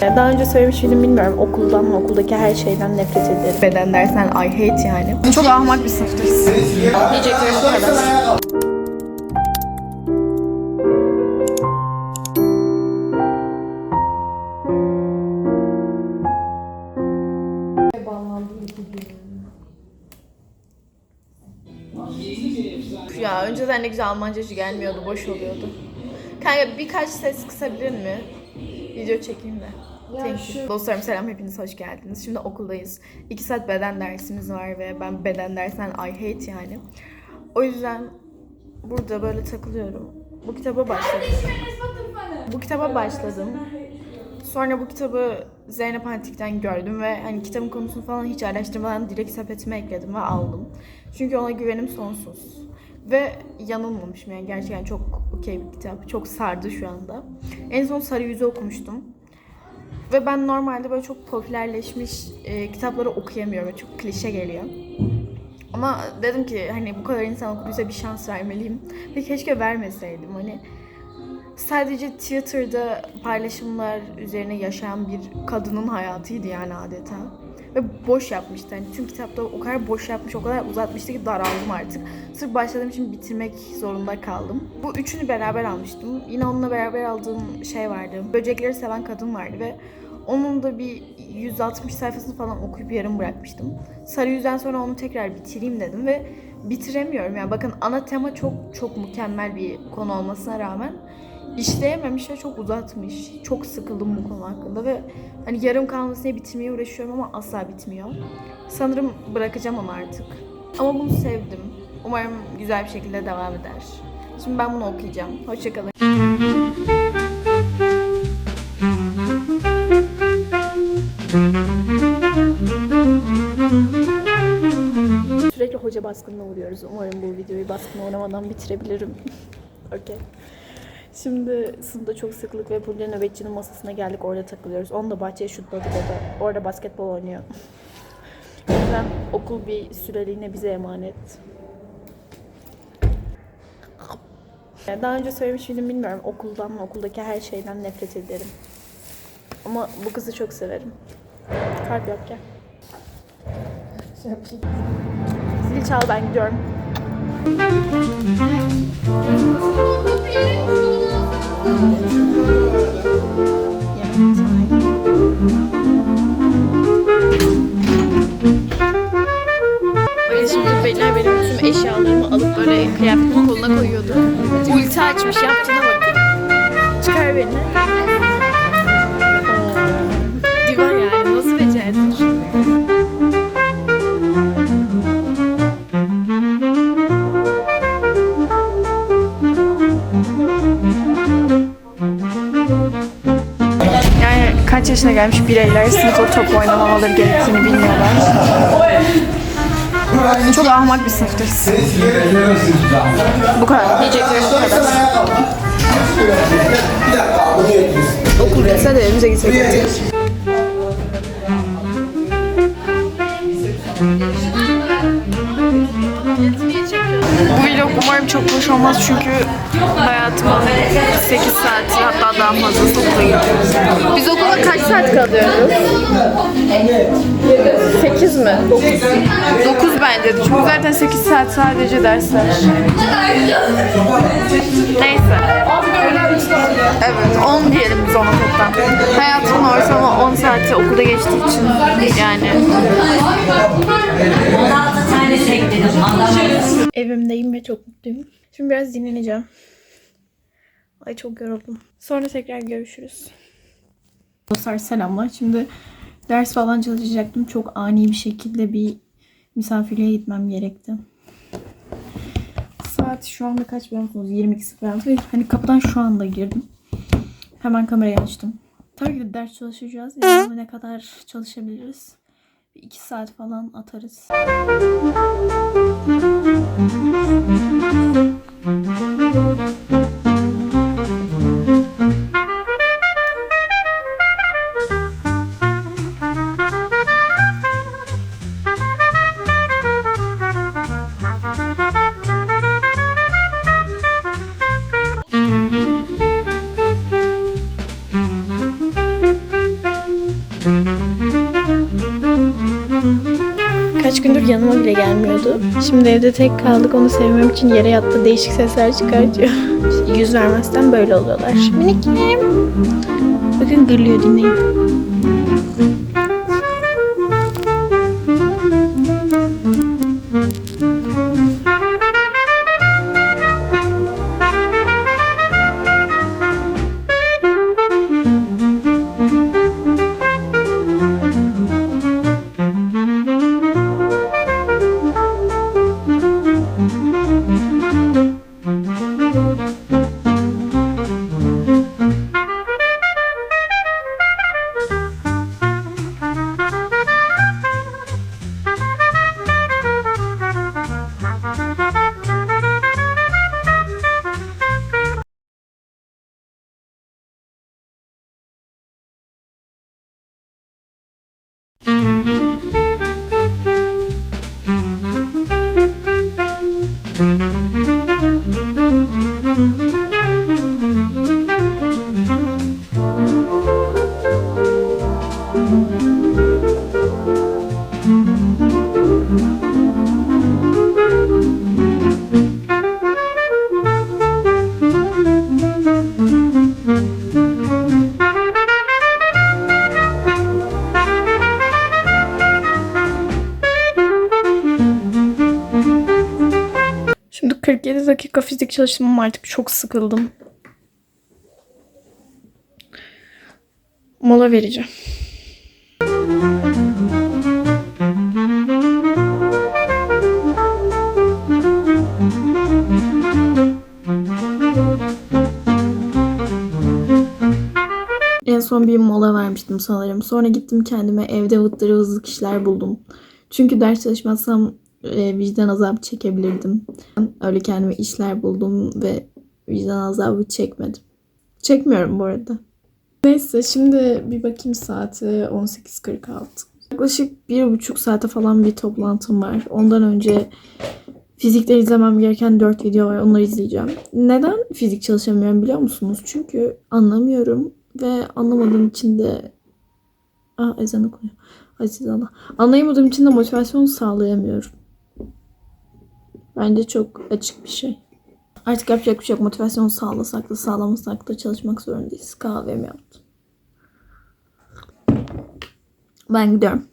Daha önce söylemiş miydim bilmiyorum. Okuldan, okuldaki her şeyden nefret ederim. Beden dersen I hate yani. Çok ahmak bir sınıftayız. Diyeceklerim bu kadar. Ya önceden ne güzel Almancacı gelmiyordu, boş oluyordu. Kanka birkaç ses kısabilir mi? Video çekeyim de. You. Dostlarım selam hepiniz hoş geldiniz. Şimdi okuldayız. 2 saat beden dersimiz var ve ben beden dersen I hate yani. O yüzden burada böyle takılıyorum. Bu kitaba başladım. Bu kitaba başladım. Sonra bu kitabı Zeynep Antik'ten gördüm ve hani kitabın konusunu falan hiç araştırmadan direkt sepetime ekledim ve aldım. Çünkü ona güvenim sonsuz. Ve yanılmamışım yani gerçekten çok okey bir kitap. Çok sardı şu anda. En son Sarı Yüzü okumuştum. Ve ben normalde böyle çok popülerleşmiş e, kitapları okuyamıyorum. Çok klişe geliyor. Ama dedim ki hani bu kadar insan okuduysa bir şans vermeliyim. Ve keşke vermeseydim. Hani sadece Twitter'da paylaşımlar üzerine yaşayan bir kadının hayatıydı yani adeta. Ve boş yapmıştı. Yani tüm kitapta o kadar boş yapmış, o kadar uzatmıştı ki daraldım artık. Sırf başladığım için bitirmek zorunda kaldım. Bu üçünü beraber almıştım. Yine onunla beraber aldığım şey vardı. Böcekleri seven kadın vardı ve onun da bir 160 sayfasını falan okuyup yarım bırakmıştım. Sarı Yüz'den sonra onu tekrar bitireyim dedim ve bitiremiyorum. Yani bakın ana tema çok çok mükemmel bir konu olmasına rağmen işleyememiş ve çok uzatmış. Çok sıkıldım bu konu hakkında ve hani yarım kalması diye bitirmeye uğraşıyorum ama asla bitmiyor. Sanırım bırakacağım onu artık. Ama bunu sevdim. Umarım güzel bir şekilde devam eder. Şimdi ben bunu okuyacağım. Hoşçakalın. Sürekli hoca baskınına uğruyoruz. Umarım bu videoyu baskına uğramadan bitirebilirim. Okey. Şimdi sınıfta çok sıklık ve burada nöbetçinin masasına geldik. Orada takılıyoruz. Onu da bahçeye şutladık o da. Orada basketbol oynuyor. O okul bir süreliğine bize emanet. Daha önce söylemiş miydim bilmiyorum. Okuldan, okuldaki her şeyden nefret ederim. Ama bu kızı çok severim. Kalp yok gel. Zil çal ben gidiyorum. 음. Kaç yaşına gelmiş bireyler sınıfta top oynamamaları gerektiğini bilmiyorlar. Çok ahmak bir sınıftayız. Bu kadar. Diyeceklerim bu kadar. Okul bitse de evimize gitsek umarım çok boş olmaz çünkü hayatımın 8 saati hatta daha fazlası okula gidiyoruz. Biz okula kaç saat kalıyoruz? 8 mi? 9. 9 bence de. Çünkü zaten 8 saat sadece dersler. Neyse. Evet 10 diyelim biz ona toplam. Hayatımın ortalama 10 saati okulda geçtiği için yani. Evimdeyim ve çok mutluyum. Şimdi biraz dinleneceğim. Ay çok yoruldum. Sonra tekrar görüşürüz. Dostlar selamlar. Şimdi ders falan çalışacaktım. Çok ani bir şekilde bir misafirliğe gitmem gerekti. Saat şu anda kaç biliyor musunuz? 22.06 ve hani kapıdan şu anda girdim. Hemen kamerayı açtım. Tabii ki de ders çalışacağız. Yani ne kadar çalışabiliriz? Bir iki saat falan atarız. Yanıma bile gelmiyordu. Şimdi evde tek kaldık onu sevmem için yere yattı değişik sesler çıkartıyor. Yüz vermezsen böyle oluyorlar. Miniklerim. Bakın gırlıyor dinleyin. Şimdi 47 dakika fizik çalıştım artık çok sıkıldım. Mola vereceğim. Son bir mola vermiştim sanırım. Sonra gittim kendime evde vıttırı hızlı işler buldum. Çünkü ders çalışmazsam e, vicdan azabı çekebilirdim. Öyle kendime işler buldum ve vicdan azabı çekmedim. Çekmiyorum bu arada. Neyse şimdi bir bakayım saate 18.46. Yaklaşık bir buçuk saate falan bir toplantım var. Ondan önce fizikten izlemem gereken 4 video var. Onları izleyeceğim. Neden fizik çalışamıyorum biliyor musunuz? Çünkü anlamıyorum ve anlamadığım için de Aa ezan okunuyor. Aziz Allah. Anlayamadığım için de motivasyon sağlayamıyorum. Bence çok açık bir şey. Artık yapacak bir şey yok. Motivasyon sağlasak da sağlamasak da çalışmak zorundayız. Kahvemi yaptım. Ben gidiyorum.